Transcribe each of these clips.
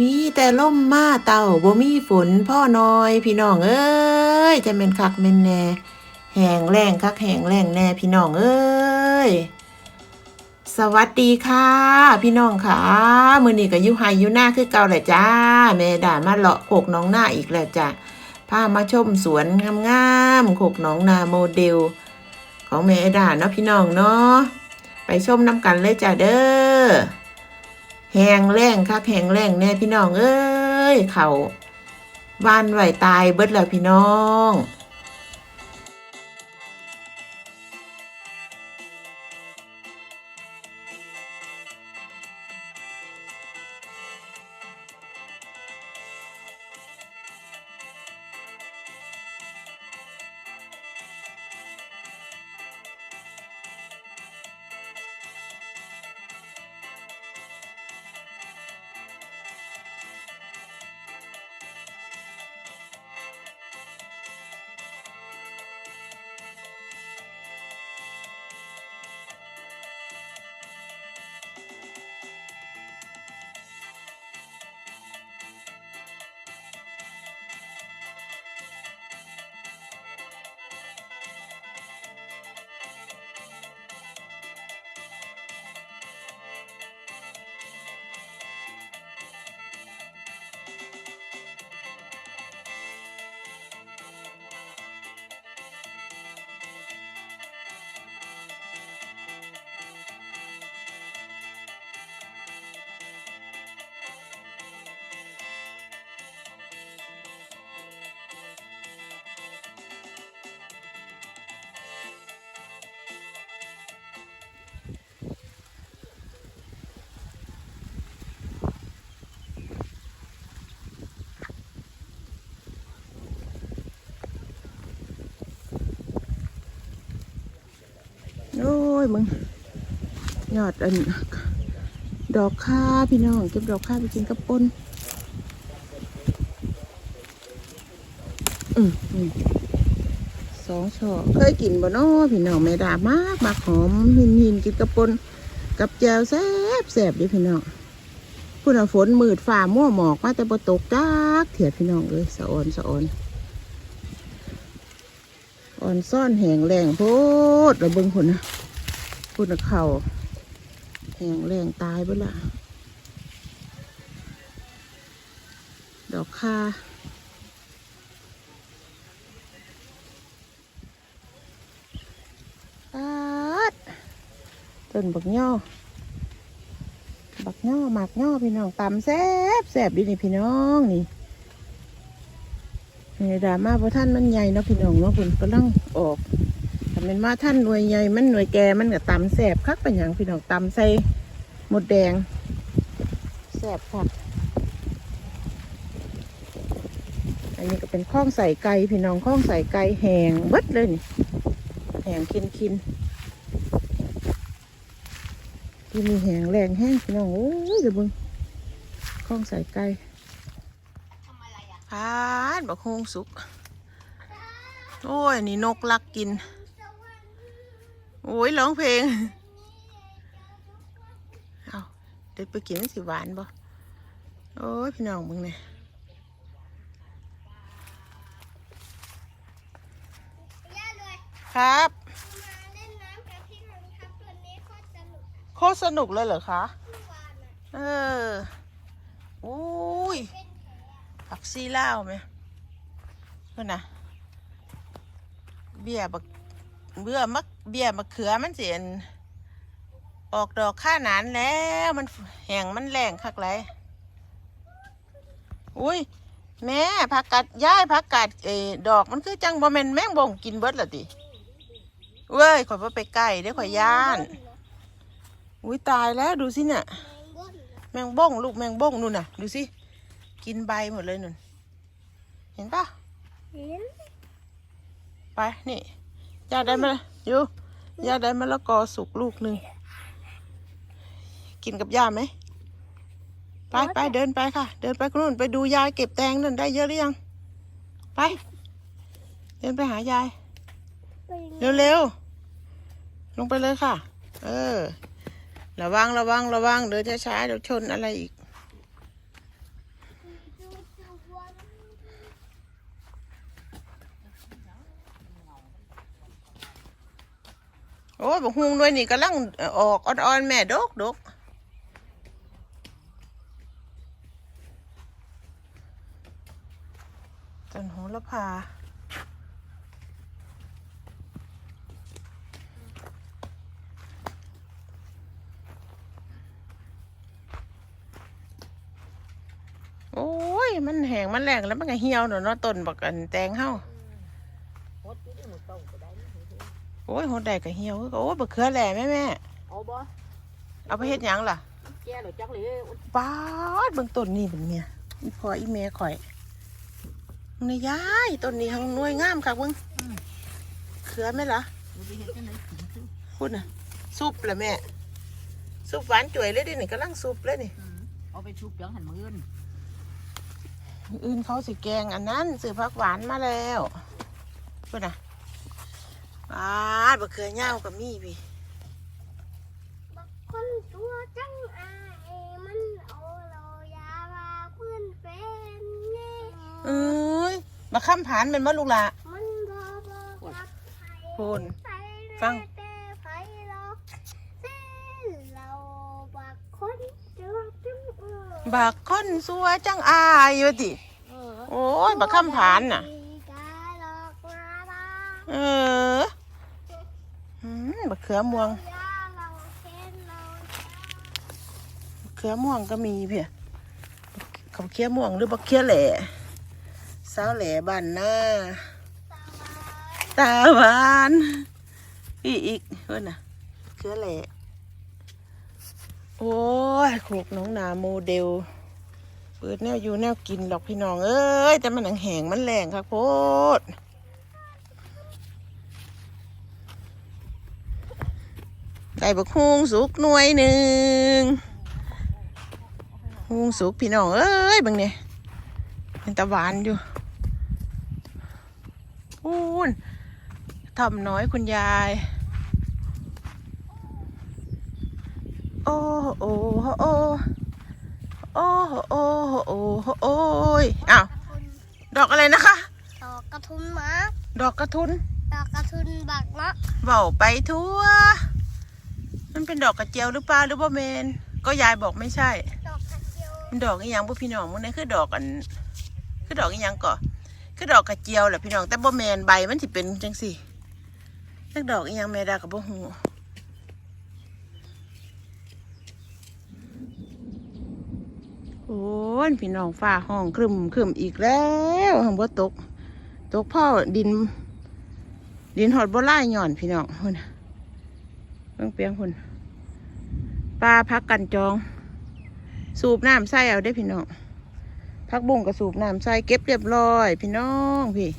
มีแต่ล่มมาเต่าบ่มีฝนพ่อน้อย พี่น้องเอ้ยจะเป็นคักแม่นแน่แหงแรงคักแหงแรงแน่พี่น้องเอ้ยสวัสดีค่ะ พี่น้องค่ะมือนี้ก็อยู่ไฮยูหน้าคือเก่าแหละจ้าแม่ด่ามาเลาะโขกน้องหน้าอีกแล้วจ้ะพามาชมสวนงามๆโขกน้องนาโมเดล ของแม่ด่าเนาะพี่น้องเนาะไปชมน้ำกันเลยจ้ะเด้อ แหงแรงคักแหงแรงแน่พี่น้องเอ้ยเขาวานไหวตายเบิดแล้วพี่น้อง ยมึงยอดอัน ดอกค่าพี่น้องเก็บดอกค่าไปกินกับปนอืมอืมสองช่อเคยกินบ่นาะพี่น้องแม่ดามากมากหอมหินหินกินกับปนกับแจวแซ่บแซ่บดิพี่น้องพุ่นเอาฝนมืดฝ่ามั่วหมอกมาแต่บ่ตกจักเถียดพี่น้องเลยสะออนสะออนอ่อนซ่อนแหงแรงโพดระเบิงคนนะ พูดนะเข่าแหงแรงตายไปละดอกคาปาดต้นบักย่อบักย่อหมากย่อพี่น้องตำแซบแซบดีนี่พี่น้องนี่ในี่ดราม่าเพราะท่านมันใหญ่เนาะพี่น้องเนาะคุณก็ลังออก เป็นมาท่านหน่วยใหญ่มันหน่วยแก่มันก็ตำแสบคักเป็นอย่างพี่น้องตำใส่หมดแดงแสบคักอันนี้ก็เป็นข้องใส่ไก่พี่น้องข้องใส่ไก่แหงเบิดเลยนี่แหงคินคินที่มีแหงแรงแห้งพี่น้องโอ้ยเดี๋ยวเบึงข้องใส่ไก่พานบักฮงสุก โอ้ย นี่นกลักกิน โอ้ยร้องเพลง เอาเด็กไปกินมันสิหวานบ่โอ้ย พี่น้องมึงเนี่ยย่าเลยครับมาเล่นน้ำกับพี่มังครับตัวนี้โคตรสนุกโคตรสนุกเลยเหรอคะเมื่อวานอะเออ อุ้ยเป็นแผลอะผักซีเล่าวไหมเพื่อนนะเบี้ยบักเบื่อมัก เบี้ยมะเขือมันเสียนออกดอกข้าหนานแล้วมันแห้งมันแรงคักไรอุ้ย แม่ผักกัดย้ายผักกัดเออดอกมันคือจังบ่แม่นแมงบ่งกินเบิดละติเว้ยข่อยบ่ไปใกล้เด้อข่อยย่าน อุ้ยตายแล้วดูสิเนี่ยแมงบ้นเหรอแมงบ้งลูกแมงบ้งนู่นน่ะ ดูสิ กินใบหมดเลยนุ่น เห็นปะเห็นไปนี่ย่าได้มาอ ยู่ย่าได้มะละกอสุกลูกหนึ่ง กินกับย่าไหม ไปไปเดินไปค่ะ เดินไปนู่นไปดูยายเก็บแตงนั่นได้เยอะหรือยัง ไป เดินไปหายายไปยังไงเร็วๆ ลงไปเลยค่ะ เออ ระวังระวังระวังเดินช้าๆเดี๋ยวชนอะไรอีก โอ้ยบักฮุงด้วยนี่กำลังออกอ่อนๆแม่ดกดกต้นโหระพาโอ้ย มันแห้งมันแรงแล้วมันก็เหี่ยวเนาะเนต้นบักอันแตงเฮา หดอยู่ที่หมดเต้าก็ได้นี่เฮ้ย โอ้ยโหดได้ก็เหี่ยวคือก็โอ้ยบักเขือแหล่แม่แม่เอาบ่เอาไปเฮ็ดหยังล่ะแก่หรือจักเลยป้าดเบิ่งต้นนี่เป็นเมียอีพออีเมข่อยมึงนี่ยายต้นนี้ทั้งหน่วยงามค่ะเบิ่งเขือไหมล่ะมันไปเฮ็ดจังได๋กินคือพูดน่ะซุปละแม่ซุปหวานจ่วยเลยดินี่กำลังซุปเลยนี่อืมเอาไปชุบยังหันมื้ออื่นอื่นเขาสิแกงอันนั้นซื้อผักหวานมาแล้วพูดน่ะ ป้าดบักเขือเน่าวกับมีพี่บักคนตัวจังอายมันเอาเรายามาเพื่อนเป็นไงเอ้ยมาค้ำผานเป็นมะลูกละมันบ่บอกรักใครพูนใส่ฟังแต่ไผหรอกเส้นเราบักคนตัวจังอายบักค้อนสัวจังอายอยู่ติเออโอ้ยบักค้ำผานน่ะกาหลอกมาบ้าเอออืม บักเขือม่วงยาเราเข็นเราบักเขือม่วงก็มีเพี่ยเขาเคี้ยวม่วงหรือบักเคี้ยแหล่สาวแหล่บ้านหน้าตาบายตาหวานอีกอีกเพื่อนน่ะเคี้ยแหล่โอ้ยโขกน้องนาโมเดลเปิดแนวอยู่แนวกินหรอกพี่น้องเอ้ยแต่มันหนังแหงมันแรงครับโพด ไก่บักฮุงสุกหน่วยหนึ่งฮุงสุกพี่น้องเอ้ยเบังเนี่ยเป็นตะหวานอยู่พูนทำน้อยคุณยาย โอ้โอ้โอ้โอ้โหโอ้โหโอ้โหโอ้ยอ้าวกระทุนดอกอะไรนะคะ ดอกกระทุนหมาดอกกระทุน ดอกกระทุนบักเนาะเบาไปทั่ว มันเป็นดอกกระเจียวหรือเปล่าหรือว่าเมน ก็ยายบอกไม่ใช่ ดอกกระเจียวมันดอกอีหยังพวกพี่น้องมันนี่คือดอกอัน คือดอกอีหยังก่อคือดอกกระเจียวแหละพี่น้อง แต่บ่แมนใบมันสิเป็นจังสี่จักดอกอีหยังแม่ดากับบ่ฮู้โอ้ยพี่น้องฟ้าห้องครึมครึมอีกแล้วหังบ่ตก ตกพ่อดิน ดินหอดบ่ไล่หย่อนพี่น้องพุ่นะ เบิ่งเปียงพุ่นปลาพักกันจอง สูบน้ำใส่เอาได้พี่น้องผักบุ้งก็สูบน้ำใส่เก็บเรียบร้อย พี่น้องพี่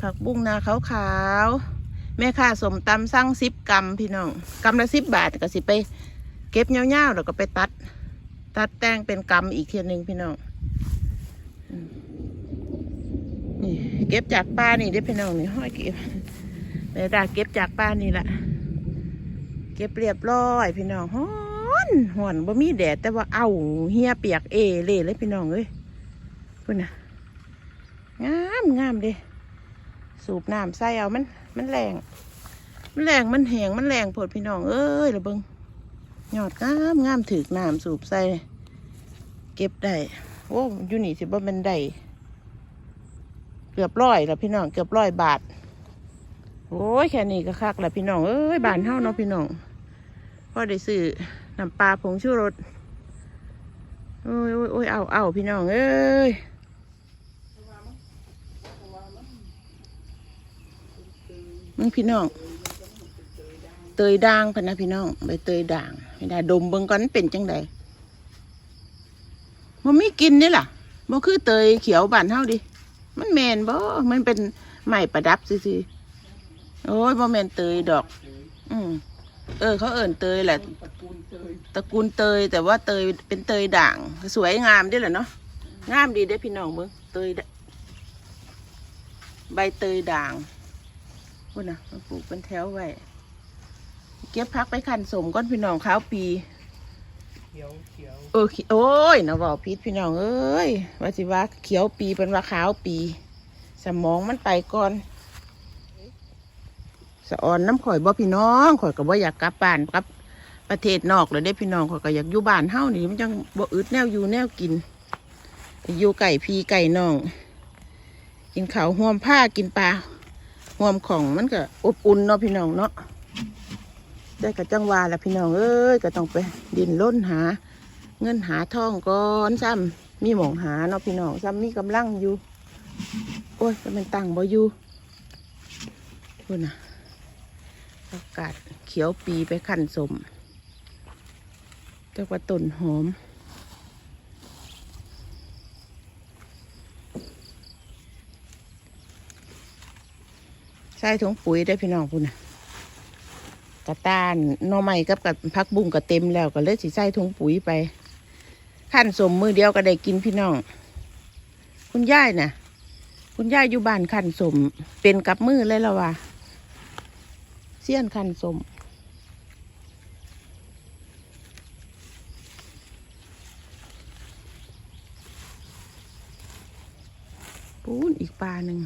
ผักบุ้งนาขาวขาวๆแม่ค้าสมตำสั่งสิบกรัมพี่น้องกรัมละสิบบาทก็สิไป เก็บเงาวๆแล้วก็ไปตัด ตัดแต่งเป็นกรัมอีกเทียหนึ่งพี่น้องนี่เก็บจากป้านี่ได้พี่น้องนี่ห้อยเก็บแม่ดาเก็บจากป้านี่แหละ เก็บเรียบร้อยพี่น้องฮ้อนฮ้อนบ่มีแดดแต่ว่าเอาเฮียเปียกเอเล่เลยพี่น้องเอ้ยพุ่นนะงามงามเด้สูบน้ำใส่เอามัน มันแรง มันแรงมันแหงมันแรงโพดพี่น้องเอ้ยระเบิงยอดงามงามถือน้ำสูบใส่เก็บได้โอ้อยู่นี่สิบ่เป็นได้เกือบร้อยแล้วพี่น้องเกือบร้อยบาท โอ้ยแค่นี้ก็คักแล้วพี่น้องเอ้ยบานเท่าเนาะพี่น้องพอได้ซื้อน้ำปลาผงชูรสโอ้ยโอ้ยโอ้ยเอาเอาพี่น้องเอ้ยมึงพี่น้อง เตยด่างพะนะพี่น้องใบเตยด่างไม่ได้ดมเบิ่งก่อนมันเป็นจังใดมันไม่กินนี่ล่ะมันคือเตยเขียวบานเท่าดิ มันแมนบ่ มันเป็นไม้ประดับซื่อๆ โอ้ยบ่แมนเตยดอก อืมเออ เขาเอิ่นเตยแหละ ตระกูลเตยแต่ว่าเตยเป็นเตยด่าง สวยงามเด้วยแหละเนาะงามดีได้อพี่น้องเบิ่งเตยดใบเตยด่างพุ่นน่ะมาปลูกเป็นแถวไว้เก็บพักไปขันสมก้อนพี่น้องข้าวปี เขียวเขียวเออโอ้ยนะบอกพิษพี่น้องเอ้ยว่าสิว่าเขียวปีเป็นว่าขาวปี สมองมันไปก่อน สะออนน้ำข่อยบ่พี่น้องข่อยก็บ่อยากกลับบ้านกลับประเทศนอกเลยเด้พี่น้องข่อยก็อยากอยู่บ้านเฮ้านี่มันจังบ่อึดแนวอยู่แนวกิน อยู่ไก่พีไก่น้อง กินข้าวห่วมผ้ากินปลาห่วมของมันก็อบอุ่นเนาะพี่น้องเนาะได้กับจังหวาละพี่น้องเอ้ยก็ต้องไปดินล้นหา เงินหาทองก่อนซ้ำมีหมองหาเนาะพี่น้องซ้ำมีกำลังอยู่ โอ้ยจะเป็นตังบ่อยู่พูดนะ กาศเขียวปีไปขั้นสมเจ้าว่าต้นหอม ใส่ถุงปุ๋ยได้พี่น้องพูดนะกระต้านนอไม้กับกับพักบุ้งก็เต็มแล้วก็เลยสิใส่ถุงปุ๋ยไปขั้นสมมือเดียวก็ได้กินพี่น้อง คุณย่ายน่ะ คุณย่ายอยู่บ้านขั้นสมเป็นกับมือเลยละว่ะ เสี้ยนขั้นสมปูนอีกปลาหนึ่ง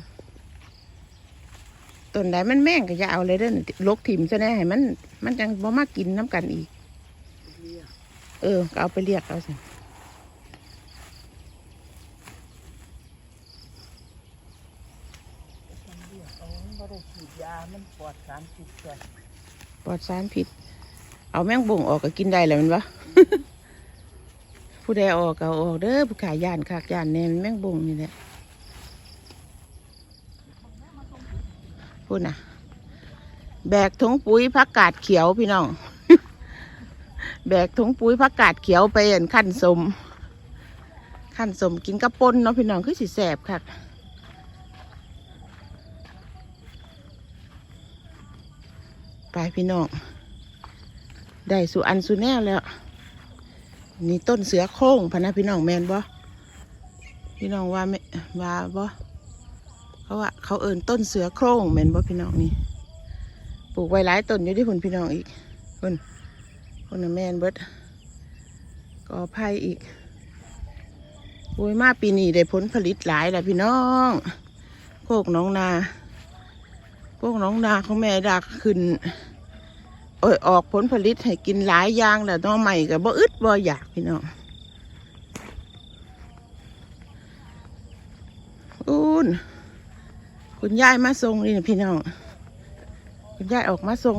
ต้นใดมันแม่งก็จะเอาเลยเด้อลกถิ่มซะแน่ให้มัน มันจังบ่มากินน้ำกันอีก เออก็เอาไปเรียกเอาสิ บ่ได้ฉีดยามันปลอดสารพิษด้วยปลอดสารพิษ เอาแมงบ่งออกก็กินได้แล้วมันวะ ผู้ใดออกก็ออกเด้อผู้ขายย่านคากย่านแน่มันแมงบ่งนี่แหละพูดนะแบกถุงปุ๋ยผักกาดเขียวพี่น้อง แบกถุงปุ๋ยผักกาดเขียวไปอันขั้นสมขั้นสมกินกระปนเนาะพี่น้องคือสิแสบค่ะ ไปพี่น้อง ได้สุอันสุแนวแล้ว นี่ต้นเสือโคร่งพะนะพี่น้องแมนบ่พี่น้องว่าไม่ว่าบ่เขาว่าเขาเอินต้นเสือโคร่งแมนบ่พี่น้องนี่ปลูกไว้หลายต้นอยู่ที่ผลพี่น้องอีกคนคนน่ะแมนเบิดกอไผ่อีกโอ้ยมาปีนี้ได้ผลผลิตหลายแหละพี่น้องโคกน้องนา พวกน้องนาของแม่ดักขึ้น เอยออกผลผลิตให้กินหลายอย่างแหละน้องใหม่กับบ่อึดบ่อยากพี่น้องอู้นคุณยายมาทรงนี่นะพี่น้องคุณยายออกมาทรง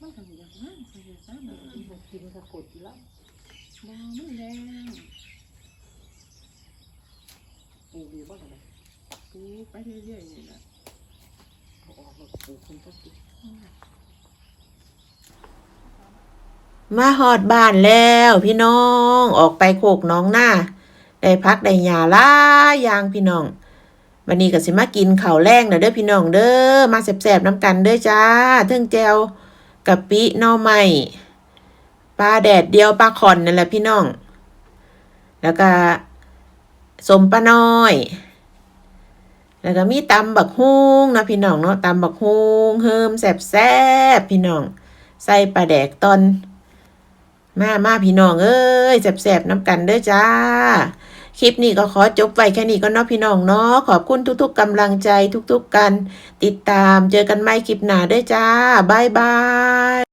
มันทำอย่างนั้นใส่ซะมันกินกระกดแล้วดาวมันแดง ปลูกดีบ่ล่ะปลูกไปเรื่อยๆนี่แหละเขาออกมาปลูกคนก็สิมาหอดบ้านแล้วพี่น้องออกไปโคกน้องหน้าได้พักได้หยาล่ายอยางพี่น้องวันนี้ก็สิมากินข้าวแรงเด้อเด้อพี่น้องเด้อมาแสบๆน้ำกันเด้อจ้าเทิงแจวกะปิน่อไม้ปลาแดดเดียวปลาขอนนั่นแหละพี่น้อง แล้วก็ สมปลาน้อย แล้วก็มีตำบักฮุงนะพี่น้องเนาะตำบักฮุงเฮิมแสบๆพี่น้อง ใส่ปลาแดกตอน มามาพี่น้องเอ้ยแสบๆน้ำกันเด้อจ้า คลิปนี้ก็ขอจบไว้แค่นี้ก็เนาะพี่น้องเนาะขอบคุณทุกๆกำลังใจทุกๆกันติดตามเจอกันใหม่คลิปหน้าเด้อจ้าบายบาย